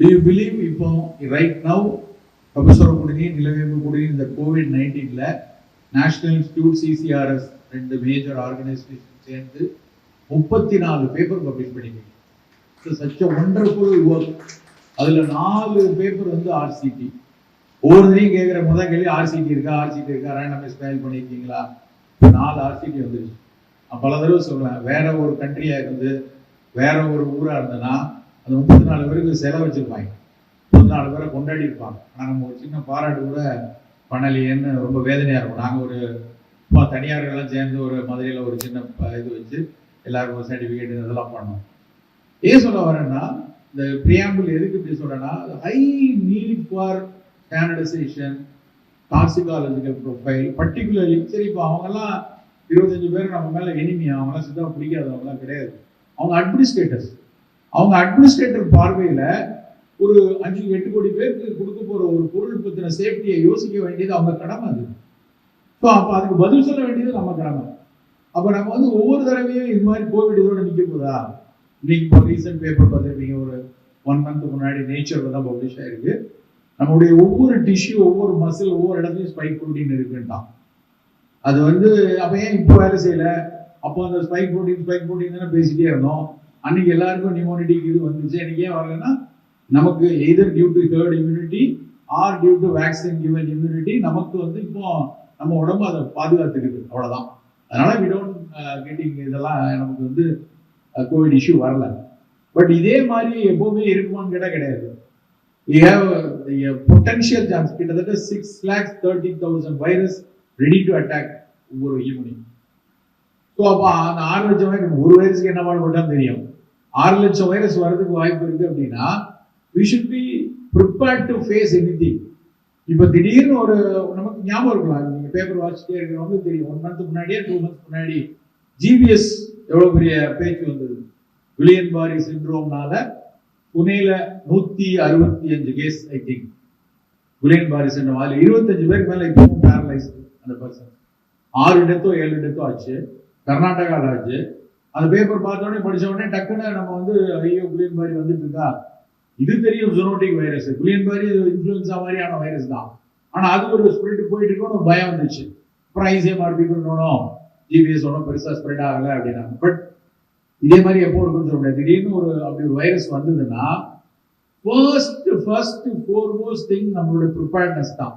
Do you believe இப்போ right now professor குடினி நிலவேம்பு குடினி இந்த கோவிட் நைன்டீனில் நேஷனல் இன்ஸ்டியூட் சிசிஆர்எஸ் ரெண்டு மேஜர் ஆர்கனைசேஷன் சேர்ந்து முப்பத்தி நாலு பேப்பர் பப்ளிஷ் பண்ணிருக்கீங்க சச் அ ஒண்டர்ஃபுல் ஒர்க் அதுல நாலு பேப்பர் வந்து ஆர்சிடி ஒவ்வொருத்தரையும் கேட்குற முதல் கேள்வி ஆர்சிடி இருக்கா ஆர்சிடி இருக்கா ரேண்டமைஸ் ஃபைல் பண்ணியிருக்கீங்களா நாலு ஆர்சிடி வந்துருச்சு. நான் பல தடவை சொல்லுவேன் வேற ஒரு கண்ட்ரியாக இருந்து வேற ஒரு ஊராக இருந்ததுன்னா அந்த முப்பத்தி நாலு பேருக்கு செலவு வச்சிருப்பாங்க முப்பத்தி நாலு பேரை கொண்டாடி இருப்பாங்க ஆனால் நம்ம ஒரு சின்ன பாராட்டு கூட பண்ணலையேன்னு ரொம்ப வேதனையாக இருக்கும். நாங்கள் ஒரு சும்மா தனியார்கள்லாம் சேர்ந்து ஒரு மதுரையில் ஒரு சின்ன ப- இது வச்சு எல்லாருக்கும் ஒரு சர்டிஃபிகேட் இதெல்லாம் பண்ணோம். ஏன் சொல்ல வரேன்னா இந்த பிரியாம்பிள் எதுக்கு இப்படி சொல்கிறேன்னா high need for standardisation toxicological profile particularly சரி இப்போ அவங்கெல்லாம் இருபத்தஞ்சு பேர் நம்ம மேலே எனிமி அவங்களாம் சுத்தமாக பிடிக்காதவங்கலாம் கிடையாது. அவங்க அட்மினிஸ்ட்ரேட்டர்ஸ் அவங்க அட்மினிஸ்ட்ரேட்டர் பார்வையில் ஒரு அஞ்சு எட்டு கோடி பேருக்கு கொடுக்க போகிற ஒரு பொருள் பற்றின சேஃப்டியை யோசிக்க வேண்டியது அவங்க கடமை அது. ஸோ அப்போ அதுக்கு பதில் சொல்ல வேண்டியது நம்ம கடமை. அப்போ நம்ம வந்து ஒவ்வொரு தடவையும் இது மாதிரி கோவிட் இதோட நிற்க போதா? இன்னைக்கு இப்போ ரீசெண்ட் பேப்பர் பார்த்துருப்பீங்க ஒரு ஒன் மந்த் முன்னாடி நேச்சரில் தான் பப்ளிஷ் ஆயிருக்கு. நம்மளுடைய ஒவ்வொரு டிஷ்யூ ஒவ்வொரு மசில் ஒவ்வொரு இடத்துலையும் ஸ்பைக் ப்ரோட்டீன் இருக்குன்ட்டான். அது வந்து அப்போ ஏன் இப்போ வேலை செய்யல? அப்போ அந்த ஸ்பைக் ப்ரோட்டீன் ஸ்பைக் ப்ரோட்டீன் தானே பேசிட்டே இருந்தோம். அன்னைக்கு எல்லாருக்கும் நிமோனிட்டிக்கு இது வந்துச்சு. எனக்கு ஏன் வரலன்னா நமக்கு either due to herd immunity or due to vaccine given immunity நமக்கு வந்து இப்போ நம்ம உடம்பு அதை பாதுகாத்துக்குது. அவ்வளோதான் அதனால வி டோன்ட் கெட்டிங் இதெல்லாம் நமக்கு வந்து uh, கோவிட் இஷ்யூ வரல. பட் இதே மாதிரி எப்பவுமே இருக்குமான்னு கேட்டால் கிடையாது. We have uh, potential potential கிட்டத்தட்ட six lakhs thirty thousand virus ready to attack ஒவ்வொரு ஹியூமனையும் ஸோ அப்போ அந்த ஆறு லட்சம் நம்ம ஒரு வயசுக்கு என்ன பாடுபட்டாலும் தெரியும். ஆறு லட்சம் வைரஸ் வர்றதுக்கு வாய்ப்பு இருக்கு அப்படின்னா we should be prepared to face any thing இப்போ திடீர்னு ஒரு நமக்கு ஞாபகம் இருக்கலாம் நீங்கள் பேப்பர் வாசிச்சிட்டே இருக்கிறவங்க தெரியும். ஒன் மந்த் முன்னாடியே டூ மந்த் முன்னாடி ஜிபிஎஸ் எவ்வளோ பெரிய பேச்சு வந்தது? வில்லியன் பாரி சிண்ட்ரோம்னால புனேல நூற்றி அறுபத்தி அஞ்சு case I think Guillain Barre syndrome அதில் இருபத்தஞ்சு பேருக்கு மேலே இப்போ பேரலைஸ் அந்த பர்சன் ஆறு இடத்தோ ஏழு டெத்தோ ஆச்சு. கர்நாடகாவில் ஆச்சு. அந்த பேப்பர் பார்த்த உடனே உடனே டக்குன்னு நம்ம வந்து ஐயோ குளியன் பாரி வந்துட்டு இருக்கா? இது தெரியும் zoonotic virus Guillain Barre influenza மாதிரியான வைரஸ் தான். ஆனால் அது ஒரு ஸ்ப்ரெட் போயிட்டு இருக்கணும் பயம் வந்துச்சு. அப்புறம் ஐசிஎம்ஆர் பீப்புள் ஜிபிஎஸ் ஒன்றும் பெருசாக ஸ்ப்ரெட் ஆகலை அப்படின்னாங்க. பட் இதே மாதிரி எப்போ இருக்குன்னு சொல்ல முடியாது. திடீர்னு ஒரு அப்படி ஒரு வைரஸ் வந்ததுன்னா ஃபர்ஸ்ட் ஃபர்ஸ்ட் ஃபோர்மோஸ்ட் திங் நம்மளுடைய ப்ரிப்பேர்ட்னஸ் தான்.